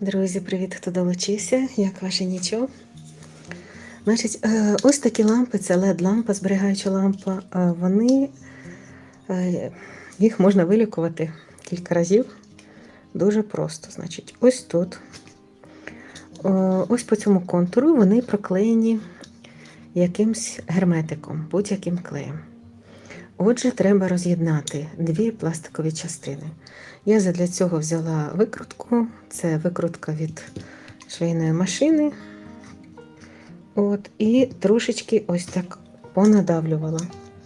Друзі, привіт, хто долучився. Як ваше нічого? Значить, е, ось такі лампи, це LED-лампа, зберігаюча лампа. е, Вони е, їх можна вилікувати кілька разів. Дуже просто. Значить, ось тут. Ось по цьому контуру вони проклеєні якимсь герметиком, будь-яким клеєм. Отже, треба роз'єднати дві пластикові частини. Я для цього взяла викрутку. Це викрутка від швейної машини. От, і трошечки ось так понадавлювала.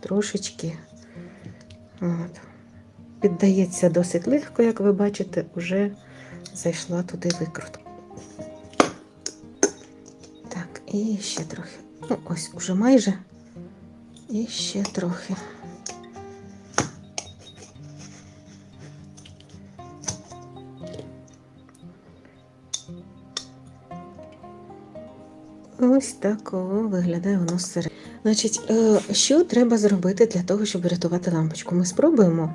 Трошечки. От. Піддається досить легко, як ви бачите, вже зайшла туди викрутка. Так, і ще трохи. Ну, ось, уже майже. І ще трохи. Ось так виглядає воно зсередини. Значить, е, що треба зробити для того, щоб врятувати лампочку? Ми спробуємо,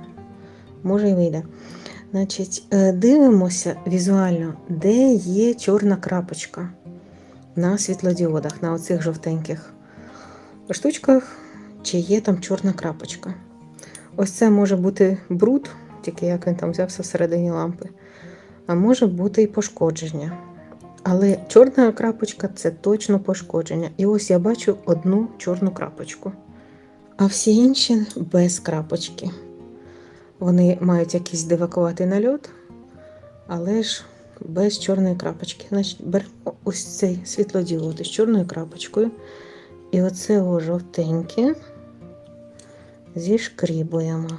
може і вийде. Значить, е, дивимося візуально, де є чорна крапочка на світлодіодах, на оцих жовтеньких штучках, чи є там чорна крапочка. Ось це може бути бруд, тільки як він там взявся всередині лампи, а може бути і пошкодження. Але чорна крапочка це точно пошкодження. І ось я бачу одну чорну крапочку. А всі інші без крапочки. Вони мають якийсь дивакуватий нальот, але ж без чорної крапочки. Значить, беремо ось цей світлодіод із чорною крапочкою. І оце о жовтеньке зішкрібуємо.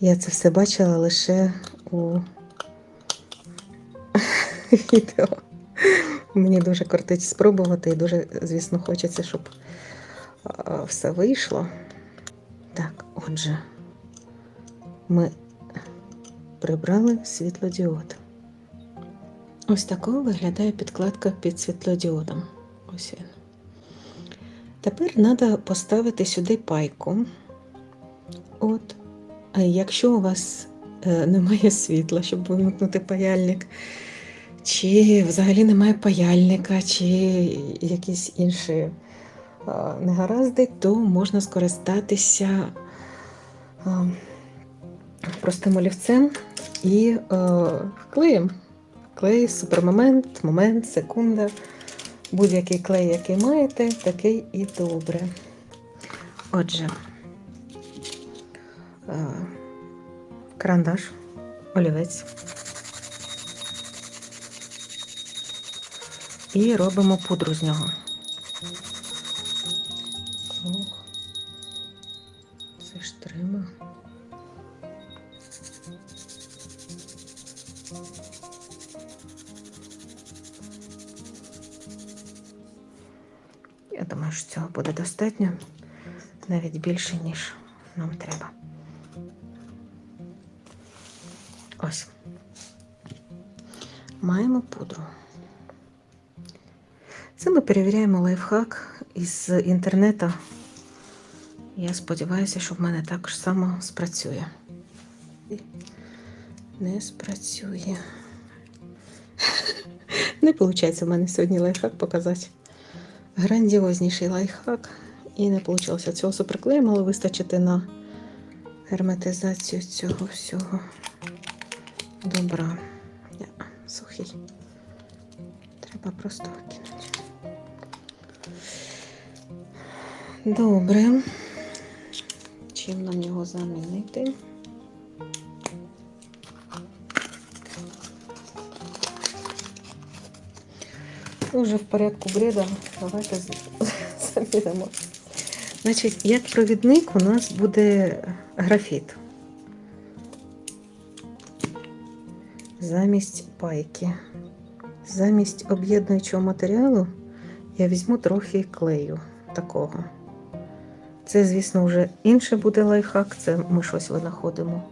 Я це все бачила лише у відео. Мені дуже кортить спробувати і дуже, звісно, хочеться, щоб все вийшло. Так, отже, ми прибрали світлодіод. Ось такою виглядає підкладка під світлодіодом. Ось він. Тепер треба поставити сюди пайку. От. Якщо у вас е, немає світла, щоб вимкнути паяльник, чи взагалі немає паяльника, чи якісь інші негаразди, то можна скористатися простим олівцем і клеєм. Клей, супермомент, момент, секунда. Будь-який клей, який маєте, такий і добре. Отже, карандаш, олівець. І робимо пудру з нього. Ох, це ж треба. Я думаю, що цього буде достатньо, навіть більше, ніж нам треба. Ось. Маємо пудру. Це ми перевіряємо лайфхак із інтернету. Я сподіваюся, що в мене також само спрацює. Не спрацює. Не виходить в мене сьогодні лайфхак показати. Грандіозніший лайфхак. І не вийшло цього суперклею, мало вистачити на герметизацію цього всього добра. Я, сухий. Треба просто викинути. Добре. Чим нам його замінити? Ну, Вже в порядку бреда. Давайте замінимо. Значить, як провідник у нас буде графіт. Замість пайки. Замість об'єднуючого матеріалу я візьму трохи клею такого. Це, звісно, вже інше буде лайфхак, це ми щось винаходимо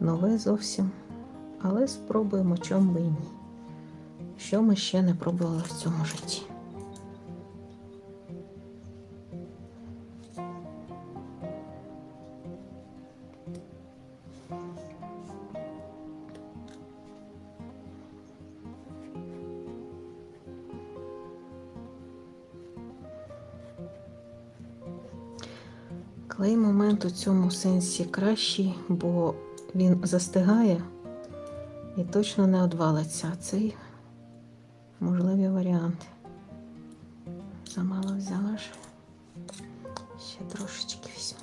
нове зовсім. Але спробуємо, чому би і ні. Що ми ще не пробували в цьому житті. Клей момент у цьому сенсі кращий, бо він застигає і точно не одвалиться. Цей можливі варіанти. Замало взяла ж. Ще трошечки візьму.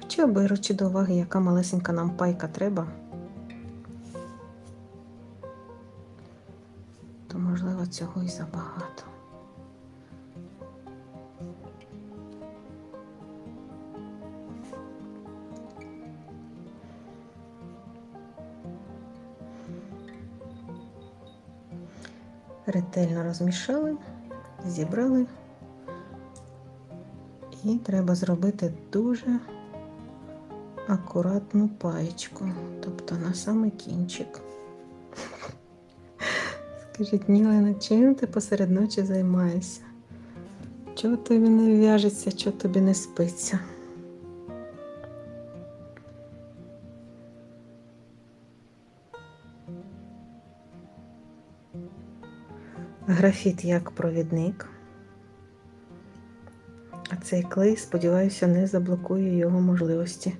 Хоча беручи до уваги, яка малесенька нам пайка треба, то можливо цього і забагато. Ретельно розмішали, зібрали. І треба зробити дуже акуратну паєчку, тобто на самий кінчик. Скажіть, Нілена, чим ти посеред ночі займаєшся? Чого тобі не в'яжеться, чого тобі не спиться? Графіт як провідник. А цей клей, сподіваюся, не заблокує його можливості.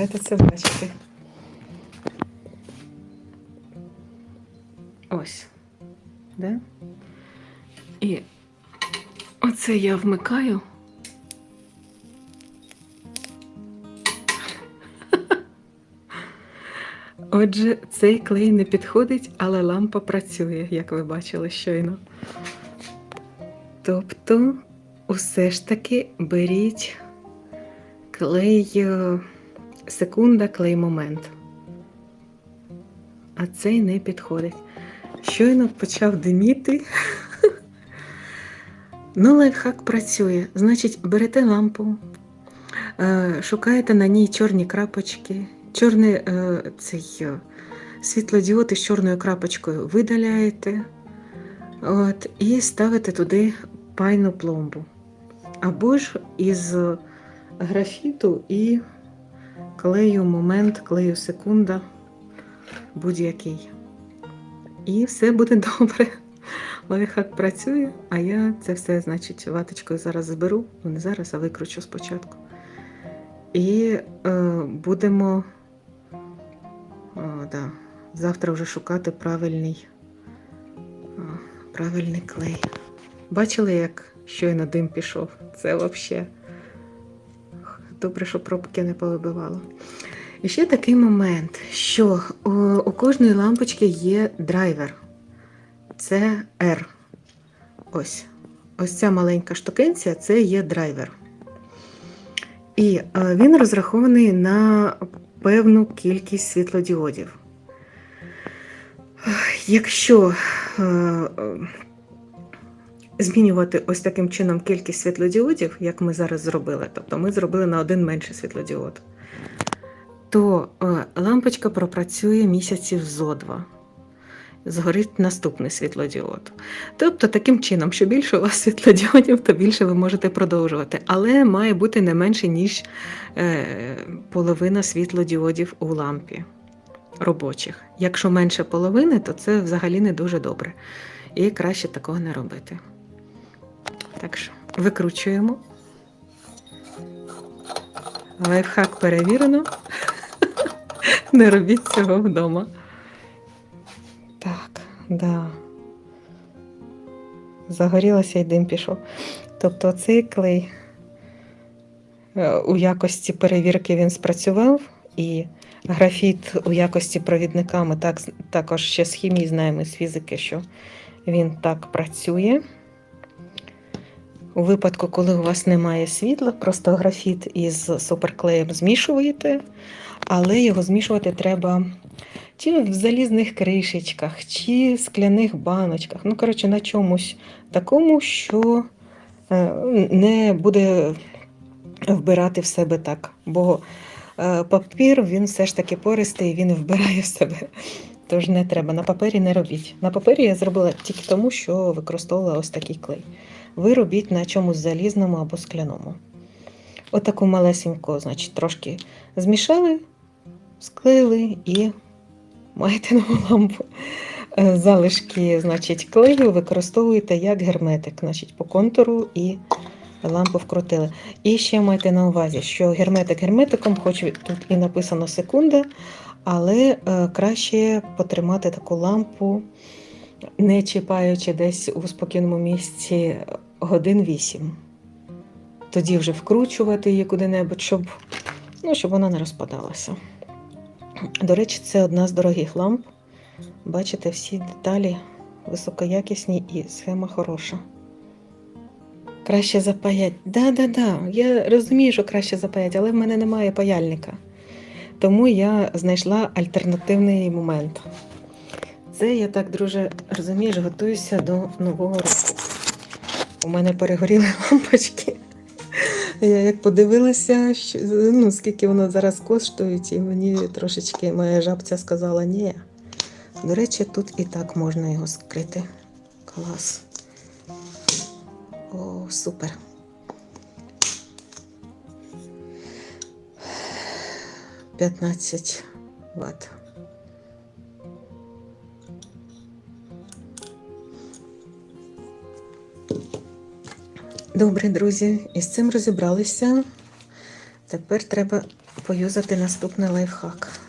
Маєте це бачити. Ось. Да? І оце я вмикаю. Отже, цей клей не підходить, але лампа працює, як ви бачили щойно. Тобто, усе ж таки беріть клей е, секунда, клей момент. А цей не підходить. Щойно почав диміти. Ну, лайфхак працює. Значить, берете лампу, е, шукаєте на ній чорні крапочки, чорний е, цей е, світлодіод із чорною крапочкою видаляєте от, і ставите туди пайну пломбу. Або ж із графіту і клею момент, клею секунда, будь-який. І все буде добре. Лайфхак працює, а я це все, значить, ваточкою зараз зберу, ну не зараз, а викручу спочатку. І е, будемо о, да, завтра вже шукати правильний, о, правильний клей. Бачили, як щойно дим пішов? Це взагалі. Добре, що пробки не повибивало. І ще такий момент, що у, у кожної лампочки є драйвер. Це R. Ось. Ось ця маленька штукенція це є драйвер. І е, він розрахований на певну кількість світлодіодів. Якщо е, е, змінювати ось таким чином кількість світлодіодів, як ми зараз зробили, тобто ми зробили на один менший світлодіод, то е, лампочка пропрацює місяців зо два. Згорить наступний світлодіод. Тобто, таким чином, що більше у вас світлодіодів, то більше ви можете продовжувати. Але має бути не менше, ніж е, половина світлодіодів у лампі робочих. Якщо менше половини, то це взагалі не дуже добре. І краще такого не робити. Так що, викручуємо. Лайфхак перевірено. Не робіть цього вдома. Так, да. Загорілося і дим пішов. Тобто цей клей е, у якості перевірки він спрацював, і графіт у якості провідника ми так, також ще з хімії знаємо з фізики, що він так працює. У випадку, коли у вас немає світла, просто графіт із суперклеєм змішуєте, але його змішувати треба чи в залізних кришечках, чи в скляних баночках. Ну, коротше, на чомусь такому, що е, не буде вбирати в себе так. Бо е, папір він все ж таки пористий, він вбирає в себе. Тож не треба. На папері не робіть. На папері я зробила тільки тому, що використовувала ось такий клей. Ви робіть на чомусь залізному або скляному. Отаку малесеньку, значить, трошки змішали, склеїли і маєте нову лампу. Е, Залишки, значить, клею використовуєте як герметик, значить, по контуру і лампу вкрутили. І ще майте на увазі, що герметик герметиком, хоч тут і написано секунда, але е, краще потримати таку лампу, не чіпаючи десь у спокійному місці годин 8. Тоді вже вкручувати її куди-небудь, щоб, ну, щоб вона не розпадалася. До речі, це одна з дорогих ламп. Бачите, всі деталі високоякісні і схема хороша. Краще запаять. Да-да-да, я розумію, що краще запаять, але в мене немає паяльника. Тому я знайшла альтернативний момент. Це я так, друже, розумієш, готуюся до нового року. У мене перегоріли лампочки. Я як подивилася, що, ну, скільки воно зараз коштують, і мені трошечки моя жабця сказала ні. До речі, тут і так можна його скрити. Клас. О, супер. П'ятнадцять ватт. Добре, друзі, із цим розібралися. Тепер треба поюзати наступний лайфхак.